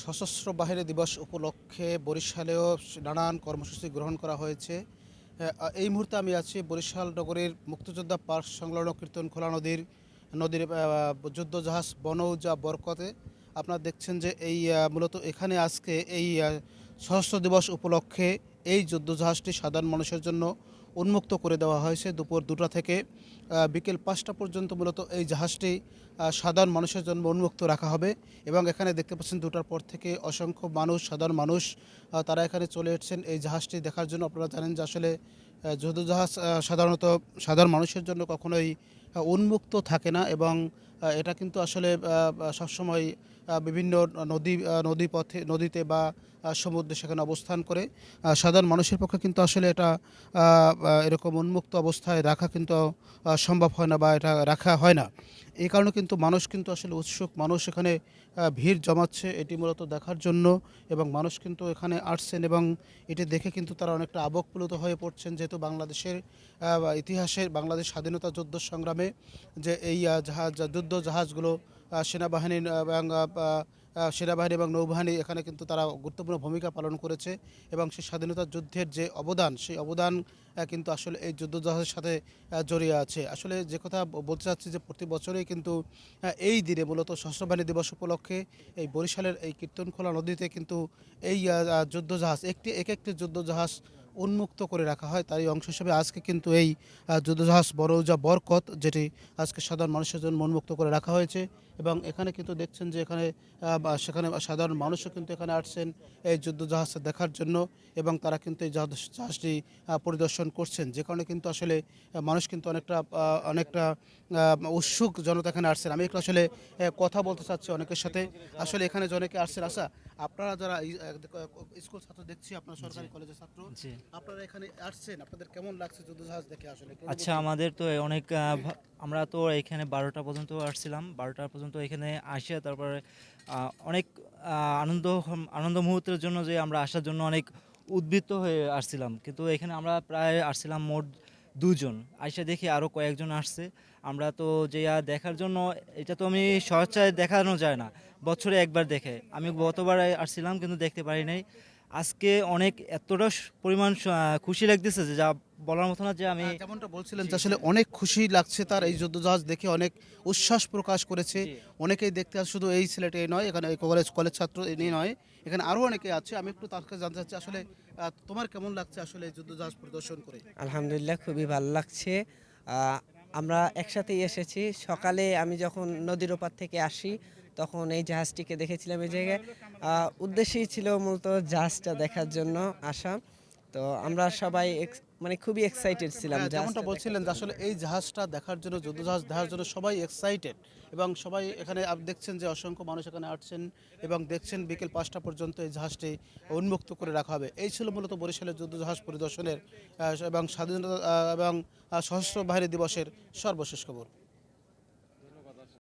সশস্ত্র বাহিনী দিবস উপলক্ষে বরিশালেও নানান কর্মসূচি গ্রহণ করা হয়েছে। এই মুহূর্তে আমি আছি বরিশাল নগরীর মুক্তিযোদ্ধা পার্ক সংলগ্ন কীর্তনখোলা নদীর নদীর যুদ্ধ যুদ্ধজাহাজ বনৌজা বরকতে। আপনারা দেখছেন যে এই মূলত এখানে আজকে এই সশস্ত্র দিবস উপলক্ষে এই যুদ্ধজাহাজটি সাধারণ মানুষের জন্য উন্মুক্ত করে দেওয়া হয়েছে। দুপুর দুটা থেকে বিকেল পাঁচটা পর্যন্ত মূলত এই জাহাজটি সাধারণ মানুষের জন্য উন্মুক্ত রাখা হবে এবং এখানে দেখতে পাচ্ছেন দুটার পর থেকে অসংখ্য মানুষ, সাধারণ মানুষ তারা এখানে চলে এসেছেন এই জাহাজটি দেখার জন্য। আপনারা জানেন যে আসলে যুদ্ধজাহাজ সাধারণত সাধারণ মানুষের জন্য কখনোই উন্মুক্ত থাকে না এবং এটা কিন্তু আসলে সবসময় বিভিন্ন নদী নদী পথে নদীতে বা সমুদ্রে সেখানে অবস্থান করে। সাধারণ মানুষের পক্ষে কিন্তু আসলে এটা এরকম উন্মুক্ত অবস্থায় রাখা কিন্তু সম্ভব হয় না বা এটা রাখা হয় না। এই কারণে কিন্তু মানুষ কিন্তু আসলে উৎসুক। মানুষ এখানে ভিড় জমাচ্ছে, এটি মূলত দেখার জন্য এবং মানুষ কিন্তু এখানে আসছেন এবং এটি দেখে কিন্তু তারা অনেকটা আবেগপ্লুত হয়ে পড়ছেন। যেহেতু বাংলাদেশের ইতিহাসের বাংলাদেশ স্বাধীনতা যুদ্ধ সংগ্রামে যে এই জাহাজ, যুদ্ধ জাহাজগুলো সেনাবাহিনী এবং সেনাবাহিনী এবং নৌবাহিনী এখানে কিন্তু তারা গুরুত্বপূর্ণ ভূমিকা পালন করেছে এবং সেই স্বাধীনতা যুদ্ধের যে অবদান সেই অবদান কিন্তু আসলে এই যুদ্ধজাহাজের সাথে জড়িয়ে আছে। আসলে যে কথা বলতে চাচ্ছি যে প্রতি বছরেই কিন্তু এই দিনে মূলত সশস্ত্র বাহিনী দিবস উপলক্ষে এই বরিশালের এই কীর্তনখোলা নদীতে কিন্তু এই আহ, আহ, যুদ্ধ জাহাজ একটি এক একটি যুদ্ধ জাহাজ উন্মুক্ত করে রাখা হয়। তারই অংশ হিসেবে আজকে কিন্তু এই যুদ্ধজাহাজ বড়ৌজা বরকত যেটি আজকে সাধারণ মানুষের জন্য উন্মুক্ত করে রাখা হয়েছে এবং এখানে কিন্তু দেখছেন যে এখানে সেখানে সাধারণ মানুষও কিন্তু এখানে আসছেন এই যুদ্ধজাহাজ দেখার জন্য এবং তারা কিন্তু এই জাহাজ- জাহাজটি পরিদর্শন করছেন। যে কারণে কিন্তু আসলে মানুষ কিন্তু অনেকটা অনেকটা উৎসুক জনতা এখানে আসছেন। আমি একটু আসলে কথা বলতে চাচ্ছি অনেকের সাথে। আসলে এখানে যে অনেকে আসছেন আচ্ছা আপনারা যারা স্কুল ছাত্র দেখছি আপনার সরকারি কলেজের ছাত্র। আপনারা এখানে আসছেন, আপনাদের কেমন লাগছে যুদ্ধজাহাজ দেখে আসলে? আচ্ছা আমাদের তো অনেক আমরা তো এখানে বারোটা পর্যন্ত আসছিলাম। বারোটা পর্যন্ত এখানে আসে তারপরে অনেক আনন্দ আনন্দ মুহূর্তের জন্য যে আমরা আসার জন্য অনেক উদ্বৃত্ত হয়ে আসছিলাম। কিন্তু এখানে আমরা প্রায় আসছিলাম মোট দুজন। আইসা দেখি আরও কয়েকজন আসছে। আমরা তো যে দেখার জন্য, এটা তো আমি স্বেচ্ছায় দেখানো যায় না। বছরে একবার দেখে। আমি গতবার আসছিলাম কিন্তু দেখতে পারি নাই। আজকে অনেক এতটা পরিমাণ খুশি লাগতেছে যে যা বলার মতো না যে আমি আহ, যেমনটা বলছিলেন যে আসলে অনেক খুশি লাগছে তার এই যুদ্ধজাহাজ দেখে অনেক উচ্ছ্বাস প্রকাশ করেছে। অনেকেই দেখতে আসে শুধু এই সিলেটে নয় এখানে এই কলেজ কলেজ ছাত্র এই নয় এখানে আরও অনেকে আছে। আমি একটু তার কাছে জানতে চাচ্ছি আসলে তোমার কেমন লাগছে আসলে এই যুদ্ধজাহাজ প্রদর্শন করে? আলহামদুলিল্লাহ খুবই ভালো লাগছে। আমরা একসাথেই এসেছি। সকালে আমি যখন নদীর ওপার থেকে আসি তখন এই জাহাজটিকে দেখেছিলাম এই জায়গায়। উদ্দেশ্যই ছিল মূলত জাহাজটা দেখার জন্য আসা। তো আমরা সবাই মানে খুবই এক্সাইটেড ছিলাম হ্যাঁ, যেমনটা বলছিলেন যে আসলে এই জাহাজটা দেখার জন্য যুদ্ধজাহাজ দেখার জন্য সবাই এক্সাইটেড এবং সবাই এখানে দেখছেন যে অসংখ্য মানুষ এখানে আসছেন এবং দেখছেন বিকেল পাঁচটা পর্যন্ত এই জাহাজটি উন্মুক্ত করে রাখা হবে। এই ছিল মূলত বরিশালের যুদ্ধ যুদ্ধজাহাজ পরিদর্শনের এবং স্বাধীনতা এবং সশস্ত্র বাহিনী দিবসের সর্বশেষ খবর।